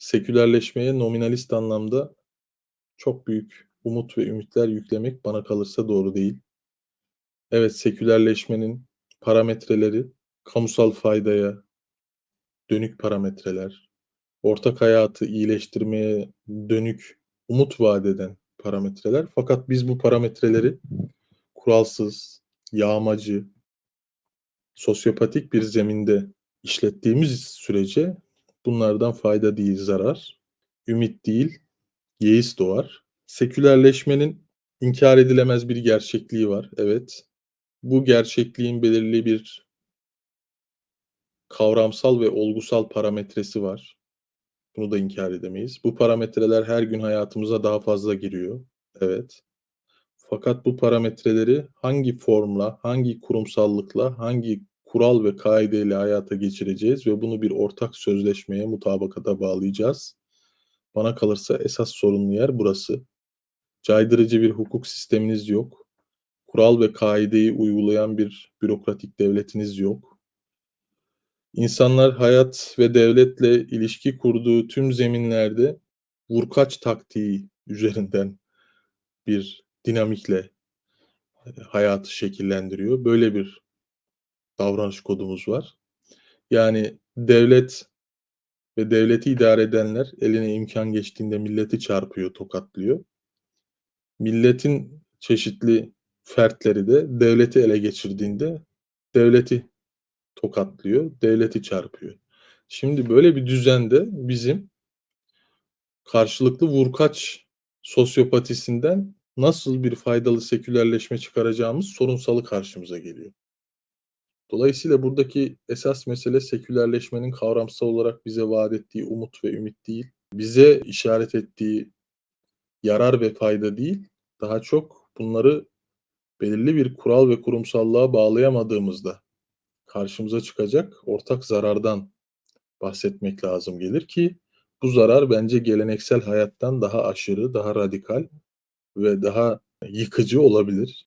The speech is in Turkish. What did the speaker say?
sekülerleşmeye nominalist anlamda çok büyük umut ve ümitler yüklemek bana kalırsa doğru değil. Evet, sekülerleşmenin parametreleri kamusal faydaya dönük parametreler, ortak hayatı iyileştirmeye dönük umut vaat eden parametreler. Fakat biz bu parametreleri kuralsız, yağmacı, sosyopatik bir zeminde işlettiğimiz sürece bunlardan fayda değil zarar, ümit değil yeis doğar. Sekülerleşmenin inkar edilemez bir gerçekliği var. Evet. Bu gerçekliğin belirli bir kavramsal ve olgusal parametresi var. Bunu da inkar edemeyiz. Bu parametreler her gün hayatımıza daha fazla giriyor. Evet. Fakat bu parametreleri hangi formla, hangi kurumsallıkla, hangi kural ve kaideyle hayata geçireceğiz ve bunu bir ortak sözleşmeye, mutabakata bağlayacağız. Bana kalırsa esas sorunlu yer burası. Caydırıcı bir hukuk sisteminiz yok. Kural ve kaideyi uygulayan bir bürokratik devletiniz yok. İnsanlar hayat ve devletle ilişki kurduğu tüm zeminlerde vurkaç taktiği üzerinden bir dinamikle hayatı şekillendiriyor. Böyle bir davranış kodumuz var. Yani devlet ve devleti idare edenler eline imkan geçtiğinde milleti çarpıyor, tokatlıyor. Milletin çeşitli fertleri de devleti ele geçirdiğinde devleti tokatlıyor, devleti çarpıyor. Şimdi böyle bir düzende bizim karşılıklı vurkaç sosyopatisinden nasıl bir faydalı sekülerleşme çıkaracağımız sorunsalı karşımıza geliyor. Dolayısıyla buradaki esas mesele sekülerleşmenin kavramsal olarak bize vaat ettiği umut ve ümit değil, bize işaret ettiği yarar ve fayda değil, daha çok bunları belirli bir kural ve kurumsallığa bağlayamadığımızda karşımıza çıkacak ortak zarardan bahsetmek lazım gelir ki bu zarar bence geleneksel hayattan daha aşırı, daha radikal ve daha yıkıcı olabilir.